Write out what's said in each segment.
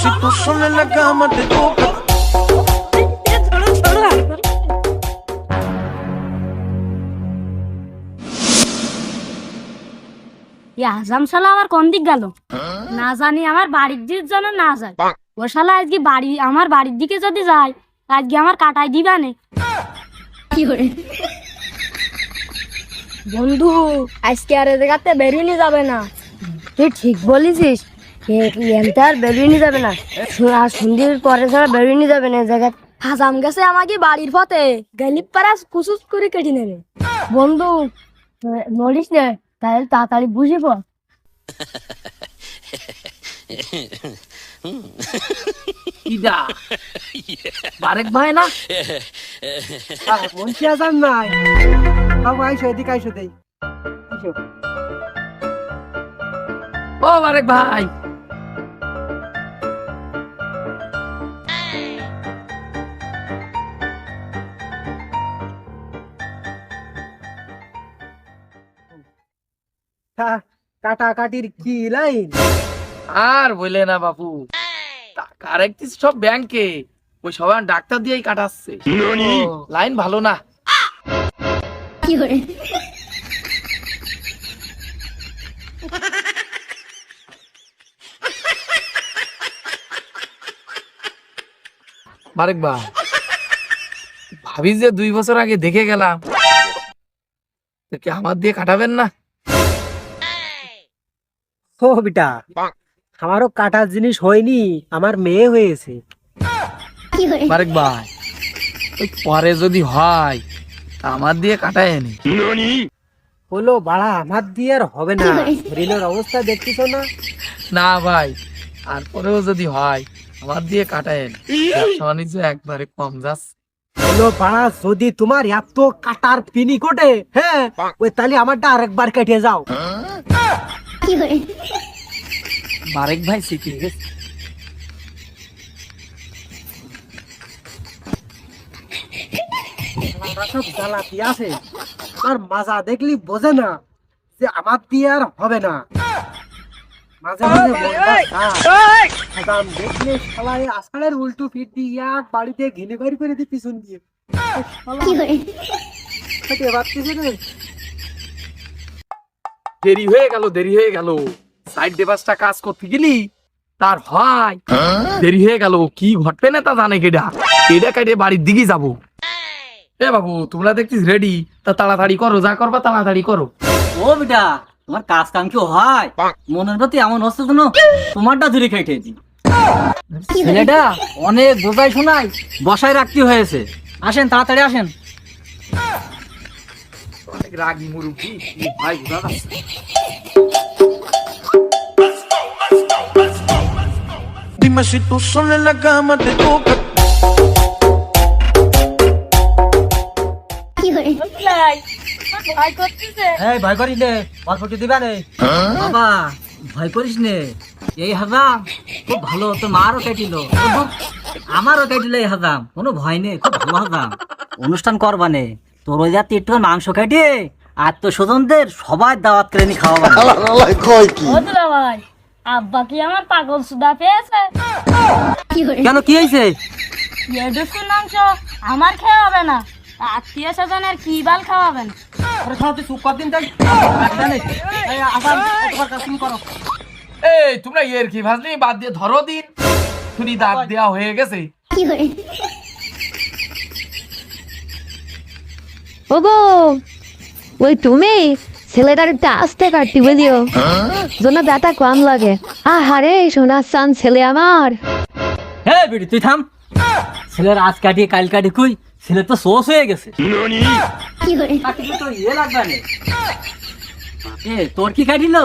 si tú sola en la cama te toca. আজাম শালা আবার কোন দিক গেল? না জানি আমার বাড়ির দিক যেন না যায়। ও শালা আজকে বাড়ি আমার বাড়ির দিকে যদি যায় আজকে আমার কাটাই দিবা নে। বন্ধু আজকে আর এ জায়গাতে বেরিয়ে যাবে না। তুই ঠিক বলেছিস। এমতে আর বেরিয়ে যাবে না। আর সন্ধ্যের পরে ছাড়া বেরিয়ে যাবে না জায়গা হাজাম গেছে আমাকে বাড়ির পথে। গালিব পাড়া কুসুস করে কেটে নেবে। বন্ধু নড়িস না তাহলে তাড়াতাড়ি বুঝিব। ইদা বারেক ভাই না? নাই। বাবু আইসো এদিকে আইসো দেই। ও বারেক ভাই। কাটাকাটির কি লাইন? আর বলে না বাপু। টাকা রাখতিস সব ব্যাংকে। ওই সবাই ডাক্তার দিয়েই কাটাচ্ছে। লাইন ভালো না। বারেক ভাই ভাবি যে দুই বছর আগে দেখে গেলাম। কি আমার দিয়ে কাটাবেন না? ও বেটা। আমারও কাটার জিনিস হয়নি আমার মেয়ে হয়েছে। ভাই পরে যদি হয় তা আমার দিয়ে কাটায় নি। হলো বাড়া আমার দিয়ে আর হবে না। শরীরের অবস্থা দেখতেছ না? না ভাই তারপরেও যদি হয় আমার দিয়ে কাটায় নি। বাণিজ্য একবারে কম যাচ্ছে। হলো বাড়া যদি তোমার এত কাটার পিনি কোটে হ্যাঁ ওই তাহলে আমারটা আরেকবার কেটে যাও। বারেক ভাই শিখে গেছে। সব জ্বালাতি আছে। আর মাজা দেখলি বোঝে না যে আমার দিয়ে আর হবে না। মাঝে মাঝে দেখলে আষাঢ়ের উল্টো ফিট দিয়া বাড়িতে ঘিনে বাড়ি করে দিয়ে। পিছন দেরি হয়ে গেল, দেরি হয়ে গেল। সাইড দেবাসটা কাজ করতে গেলি, তার ভাই, দেরি হয়ে গেল। কি ঘটবে না তা জানে কেডা কেডা কাটে বাড়ির দিকে যাব। এ বাবু, তোমরা দেখছিস রেডি তা তাড়াতাড়ি করো, যা করবা তাড়াতাড়ি করো। ও বেটা, তোমার কাজ কাম কি হয়? মনের প্রতি এমন হচ্ছে কেন? তোমারটা ধরে খেটেছি ছেলেটা অনেক বোঝাই শোনাই, বসায় রাখতে হয়েছে। আসেন, তাড়াতাড়ি আসেন। রাগি মুরুব্বি কি ভাই যাচ্ছে Dime si tú sola en la cama te toca. ভয় করতেছে। এই ভয় করিস নে অল্প একটু দিবা নে। বাবা ভয় করিস নে। এই হাজাম খুব ভালো তোর মারও কেটিল। আমারও কেটিল এই হাজাম কোনো ভয় নেই খুব ভালো হাজাম অনুষ্ঠান করবা নে। তোর ওই জাতি একটু মাংস কেটে আত্মস্বজনদের সবাই দাওয়াত করে নি খাওয়াবা ও দুলা ভাই আব্বা কি আমার পাগল সুদা পেয়েছে? কেন কি হয়েছে মাংস আমার খেয়ে হবে না। আত্মীয় স্বজনের কি বাল খাওয়াবেন? এই তোমরা এর কি ভাজলি? বাদ দিয়ে ধরো দিন। ছুরি দাঁত দেওয়া হয়ে গেছে। ওগো ওই তুমি ছেলেটার একটু আস্তে কাটতে বুঝিও জন্য ব্যথা কম লাগে। আহারে সোনার চান ছেলে আমার। হে বিড়ি তুই থাম। ছেলের আজ কাটিয়ে কাল কাটি কুই ছেলে তো সোস হয়ে গেছে। ইয়ে। এ তোর কি কাটিলো?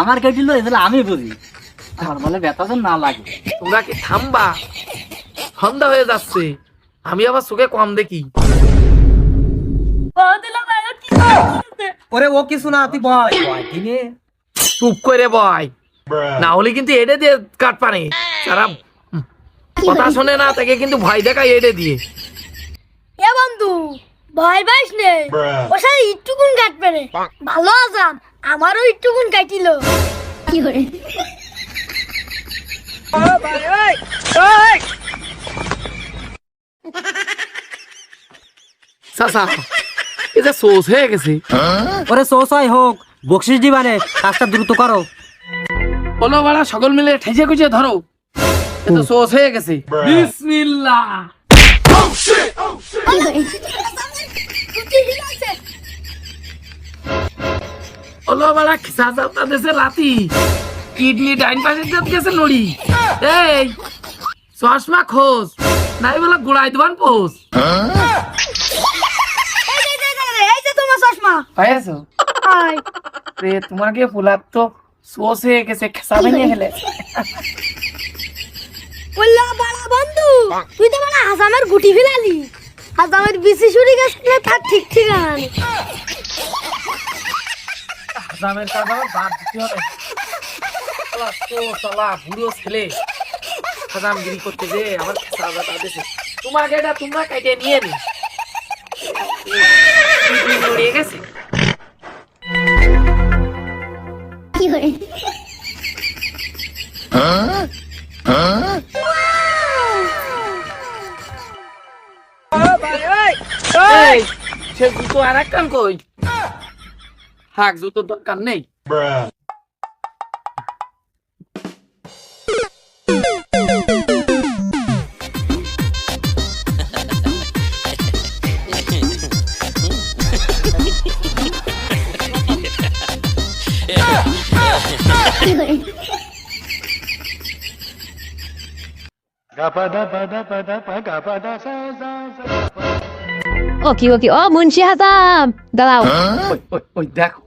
আমার কাটিলো এগুলো আমি বুঝি। আমার বলে ব্যথা তো না লাগে। তোমরা কি থামবা? সন্ধ্যা হয়ে যাচ্ছে। আমি আবার চোখে কম দেখি। ওরে ও কিছু না তুই বয় দিনে চুপ করে বয়। না হলে কিন্তু এডে দিয়ে কাট পানে সারা কথা শোনে না তাকে কিন্তু ভয় দেখায় এডে দিয়ে। এ বন্ধু ভয় পাইস নে। ও সাথে ইট্টুকুন কাটবে রে ভালো আসাম আমারও ইট্টুকুন কাটিলো। চাচা এই যে সোস হয়ে গেছে। ওরে সোসাই হোক বকশিস দিবানে কাজটা দ্রুত করো। বলো বাড়া সকল মিলে ঠেসে খুঁজে ধরো। এ তো সোস হয়ে গেছে। বিসমিল্লাহ। বলো বাড়া খিসা যাতা দেশে লাতি কিডনি ডাইন পাশে গেছে নড়ি এই চশমা খোঁজ। নাই বলে গুড়াই দোকান পোস এই যে তোমার চশমা পাইছো? রে তোমাকে ফুলার তো সোস হয়ে গেছে খেসা ভেঙে গেলে বলল বাড়া বন্ধু তুই তো মানে হাসামের গুটি ফিলালি। হাসামের বিসি শুরি গেছে তার ঠিক ঠিক আনি হাজামের কাজ বাদ দিতে হবে। শালা বুড়ো ছেলে। হাজামগিরি করতে যে আমার খেসা বাতা দিছে। তোমাকে এটা তোমরা কাইটে নিয়ে নি। গেছে। এই সে জুতো আর একখান কই হাক জুতোর দরকার নেই ও কি ও মুন্সি হাসাম দাঁড়াও ওই ওই ওই দেখো।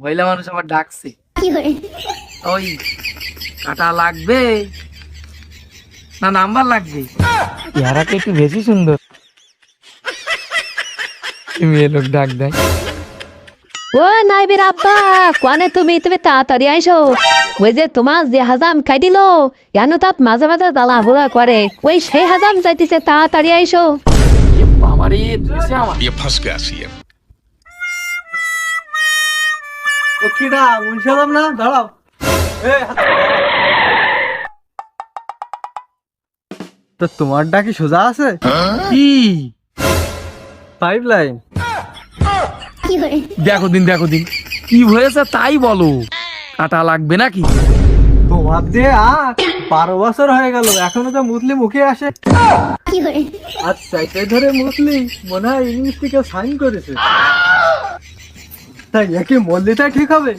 মহিলা মানুষ আবার ডাকছে। ওই কাটা লাগবে। না নাম্বার লাগবে। ইয়ারাকে একটু বেশি সুন্দর। মেয়ে লোক ডাক দেয়। ও নাইবের তুমি তুমি তাড়াতাড়ি আইসো ওই যে তোমার যে হাজাম খাই দিল মাঝে মাঝে করে ওই সেই হাজাম যাইতেছে তাড়াতাড়ি আইসো তোমার ডাকি সোজা আছে? কি? পাইপ লাইন দেখো দিন দেখো দিন। কি হয়েছে তাই বলো। কাটা লাগবে নাকি? তোমার দিয়ে আর বারো বছর হয়ে গেল এখনও তো মুতলি মুখে আসে। আর চাইতে ধরে মুতলি মনে হয় ইংলিশ থেকে সাইন করেছে। তাই একে ঠিক হবে?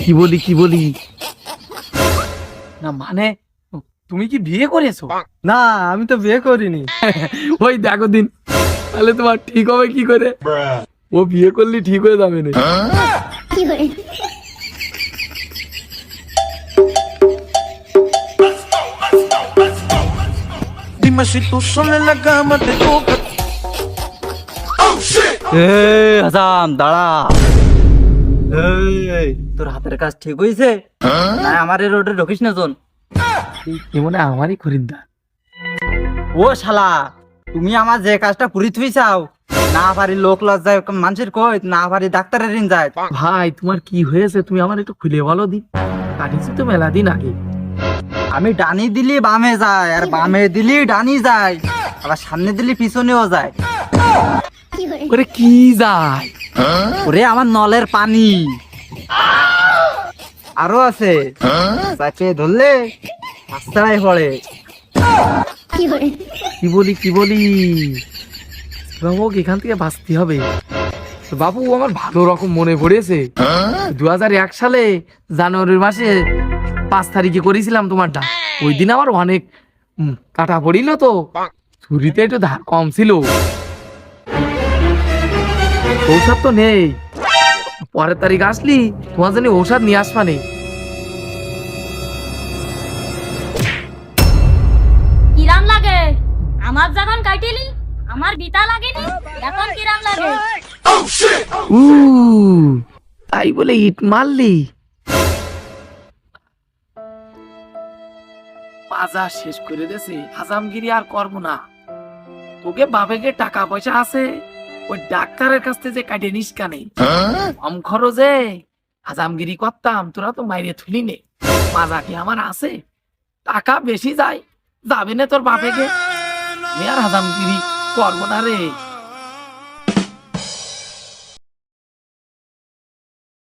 কি বলি কি বলি? না মানে তুমি কি বিয়ে করেছ? না আমি তো বিয়ে করিনি। ওই দেখো দিন তাহলে তোমার ঠিক হবে কি করে? ও বিয়ে করলে ঠিক হয়ে যাবে না দাঁড়া তোর হাতের কাজ ঠিক হয়েছে না আমার রোডে ঢুকিস না মনে হয় আমারই খরিদ্দার। ও শালা তুমি আমার যে কাজটা পুরি থুই চাও না পারি লোক লজ্জায় মানুষের কই না পারি ডাক্তারের ঋণ যায় ভাই তোমার কি হয়েছে? তুমি আমার একটু খুলে বলো দি। কাটিছি তো মেলা দিন আগে। আমি ডানি দিলি বামে যায় আর বামে দিলি ডানি যায় আবার সামনে দিলি পিছনেও যায়। ওরে কি যায়? ওরে আমার নলের পানি। আরও আছে। চাপে ধরলে রাস্তায় পড়ে। কি বলি? কি বলি বাবু এখান থেকে বাঁচতে হবে। বাবু, আমার ভালো রকম মনে পড়েছে। দু সালে জানুয়ারির মাসে পাঁচ তারিখে করেছিলাম তোমারটা। ওই দিন আমার অনেক কাটা পড়িল তো। ছুরিতে একটু ধার কম ছিল। ঔষধ তো নেই। পরের তারিখ আসলি, তোমার জন্য ঔষধ নিয়ে আসবা নেই। আমার যখন কাটিলি আমার বিতা লাগেনি এখন কিরাম লাগে? উ তাই বলে ইট মারলি। বাজার শেষ করে দেছে হাজামগিরি আর করব না। তোকে বাপেকে টাকা পয়সা আছে ওই ডাক্তারের কাছ থেকে যে কাটে নিস কানে। কম খরচে হাজামগিরি করতাম তোরা তো মাইরে থুলি নে মাজা কি আমার আছে? টাকা বেশি যায় যাবে না তোর বাপেকে? আমি হাজাম গিরি করব না রে।